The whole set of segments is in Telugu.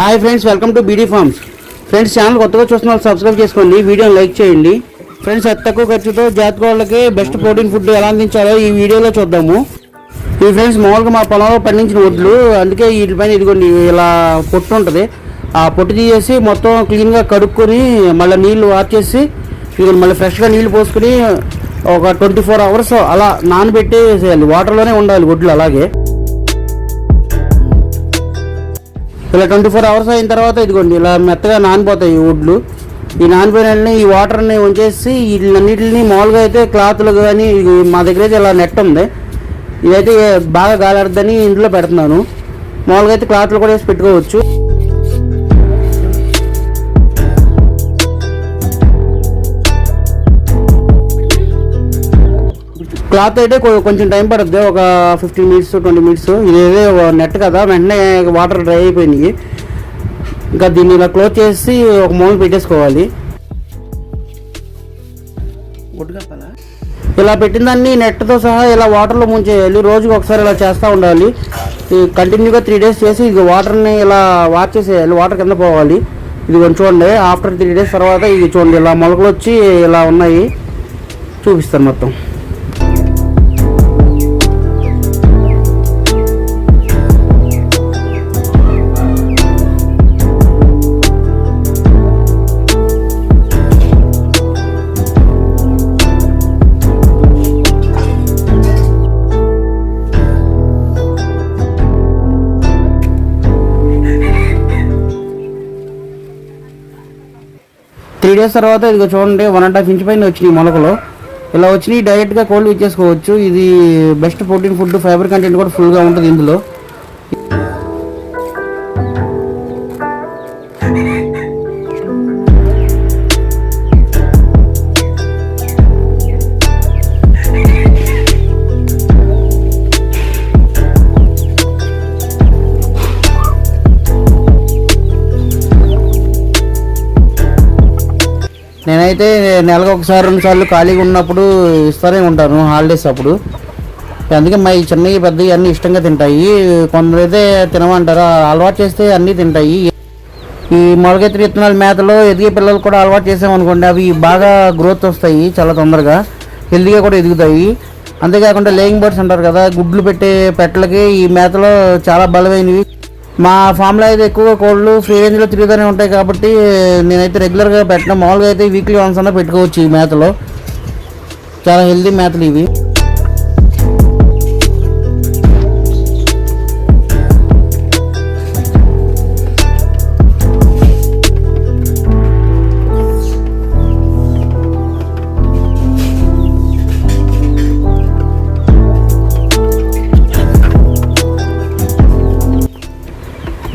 Hi friends welcome to BD farms. Friends channel కొత్తగా చూస్తున్న వాళ్ళు సబ్స్క్రైబ్ చేసుకోండి వీడియోని లైక్ చేయండి. ఫ్రెండ్స్ అతి తక్కువ ఖర్చుతో జాతి వాళ్ళకి బెస్ట్ ప్రోటీన్ ఫుడ్ ఎలా అందించాలో ఈ వీడియోలో చూద్దాము. ఈ ఫ్రెండ్స్ మామూలుగా మా పొలంలో పండించిన వడ్లు అందుకే వీటిపైన ఇదిగోండి ఇలా పొట్టు ఉంటుంది. ఆ పొట్టు తీసేసి మొత్తం క్లీన్గా కడుక్కొని మళ్ళీ నీళ్ళు వార్చేసి ఇది మళ్ళీ ఫ్రెష్గా నీళ్ళు పోసుకొని ఒక ట్వంటీ ఫోర్ అవర్స్ అలా నానబెట్టేసేయాలి. వాటర్లోనే ఉండాలి వడ్లు అలాగే. ఇలా ట్వంటీ ఫోర్ అవర్స్ అయిన తర్వాత ఇదిగోండి ఇలా మెత్తగా నానిపోతాయి ఈ ఈ నానిపోయిన వెంటనే ఈ వాటర్ని ఉంచేసి వీటినన్నిటిని మామూలుగా అయితే క్లాత్లు కానీ మా దగ్గర అయితే ఇలా నెట్ ఉంది. ఇదైతే బాగా గాలాడదని ఇందులో పెడుతున్నాను. మామూలుగా అయితే క్లాత్లు కూడా వేసి పెట్టుకోవచ్చు. క్లాత్ అయితే కొంచెం టైం పడుతుంది ఒక ఫిఫ్టీన్ మినిట్స్ ట్వంటీ మినిట్స్. ఇదేదే నెట్ కదా వెంటనే వాటర్ డ్రై అయిపోయినాయి. ఇంకా దీన్ని ఇలా క్లోజ్ చేసి ఒక మూల పెట్టేసుకోవాలి. ఇలా పెట్టిన దాన్ని నెట్తో సహా ఇలా వాటర్లో ముంచేయాలి రోజుకి ఒకసారి ఇలా చేస్తూ ఉండాలి. కంటిన్యూగా త్రీ డేస్ చేసి ఇది వాటర్ని ఇలా వాచ్ చేసేయాలి. వాటర్ కింద పోవాలి. ఇది కొంచెం చూడండి ఆఫ్టర్ త్రీ డేస్ తర్వాత ఇది చూడండి ఇలా మొలకలు వచ్చి ఇలా ఉన్నాయి. చూపిస్తాను మొత్తం. త్రీ డేస్ తర్వాత ఇదిగో చూడండి వన్ అండ్ హాఫ్ ఇంచ్ పైన వచ్చినాయి మొలకలు. ఇలా వచ్చినాయి డైరెక్ట్గా కోల్డ్ ఇచ్చేసుకోవచ్చు. ఇది best protein food fibre content కూడా ఫుల్గా ఉంటుంది ఇందులో. అయితే నెలకు ఒకసారి రెండు సార్లు ఖాళీగా ఉన్నప్పుడు ఇస్తూనే ఉంటాను హాలిడేస్ అప్పుడు. అందుకే మా ఈ చిన్నవి పెద్దవి అన్నీ ఇష్టంగా తింటాయి. కొందరైతే తినమంటారు అలవాటు చేస్తే అన్నీ తింటాయి. ఈ మొలకెత్తిన విత్తనాల మేతలో ఎదిగే పిల్లలు కూడా అలవాటు చేసామనుకోండి అవి బాగా గ్రోత్ వస్తాయి చాలా తొందరగా. హెల్తీగా కూడా ఎదుగుతాయి. అంతేకాకుండా లేయింగ్ బర్డ్స్ అంటారు కదా గుడ్లు పెట్టే పెట్టలకి ఈ మేతలో చాలా బలమైనవి. మా ఫామ్లో అయితే ఎక్కువగా కోళ్ళు ఫ్రీ రేంజ్లో తిరుగుతూనే ఉంటాయి కాబట్టి నేనైతే రెగ్యులర్గా పెట్టిన. మామూలుగా అయితే వీక్లీ వన్స్ అన్న పెట్టుకోవచ్చు ఈ మేతలో చాలా హెల్దీ మేతలు ఇవి.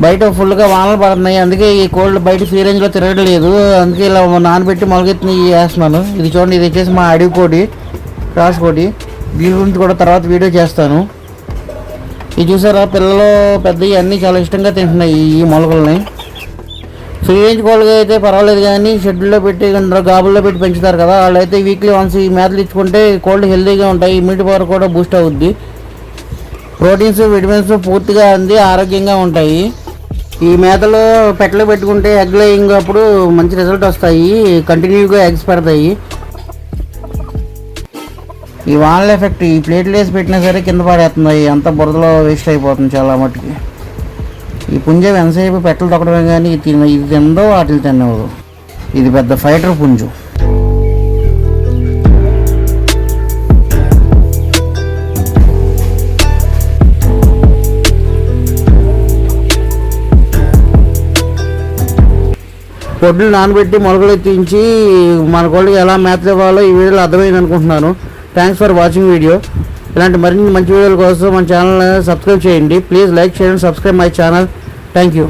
బయట ఫుల్గా వానలు పడుతున్నాయి. అందుకే ఈ కోల్డ్ బయట ఫ్రీ రేంజ్లో తిరగలేదు అందుకే ఇలా నానబెట్టి మొలగెత్తిన వేస్తున్నాను ఇది చూడండి ఇది వచ్చేసి మా అడవి కోటి క్రాస్ కోటి దీని గురించి కూడా తర్వాత వీడియో చేస్తాను. ఇది చూసారా పిల్లలు పెద్దవి అన్నీ చాలా ఇష్టంగా తింటున్నాయి ఈ మొలకల్ని. ఫ్రీ రేంజ్ కోళ్ళగా అయితే పర్వాలేదు కానీ షెడ్యూల్లో పెట్టి గాబుల్లో పెట్టి పెంచుతారు కదా. వాళ్ళు అయితే వీక్లీ వన్స్ ఈ మేతలు ఇచ్చుకుంటే కోల్డ్ హెల్తీగా ఉంటాయి ఇమ్యూనిటీ పవర్ కూడా బూస్ట్ అవుద్ది. ప్రోటీన్స్ విటమిన్స్ పూర్తిగా అంది ఆరోగ్యంగా ఉంటాయి. ఈ మేతలో పెట్టలు పెట్టుకుంటే ఎగ్ లేయింగ్ అప్పుడు మంచి రిజల్ట్ వస్తాయి. కంటిన్యూగా ఎగ్స్ పెడతాయి. ఈ వానల ఎఫెక్ట్ ఈ ప్లేట్లు వేసి పెట్టినా సరే కింద పడేస్తున్నాయి అంత బురదలో వేస్ట్ అయిపోతుంది చాలా మట్టుకి. ఈ పుంజం ఎంతసేపు పెట్టలు తొక్కడమే కానీ ఇది తిన ఇది తిందో వాటిని తినవదు ఇది పెద్ద ఫైటర్ పుంజు. పొడ్లు నానబెట్టి మొలకలు ఎత్తించి మన కోళ్ళకి ఎలా మేతలు ఇవ్వాలో ఈ వీడియోలో అర్థమైంది అనుకుంటున్నాను. థ్యాంక్స్ ఫర్ వాచింగ్ వీడియో ఇలాంటి మరిన్ని మంచి వీడియోల కోసం మన ఛానల్ సబ్స్క్రైబ్ చేయండి. ప్లీజ్ లైక్ చేయండి subscribe my channel thank you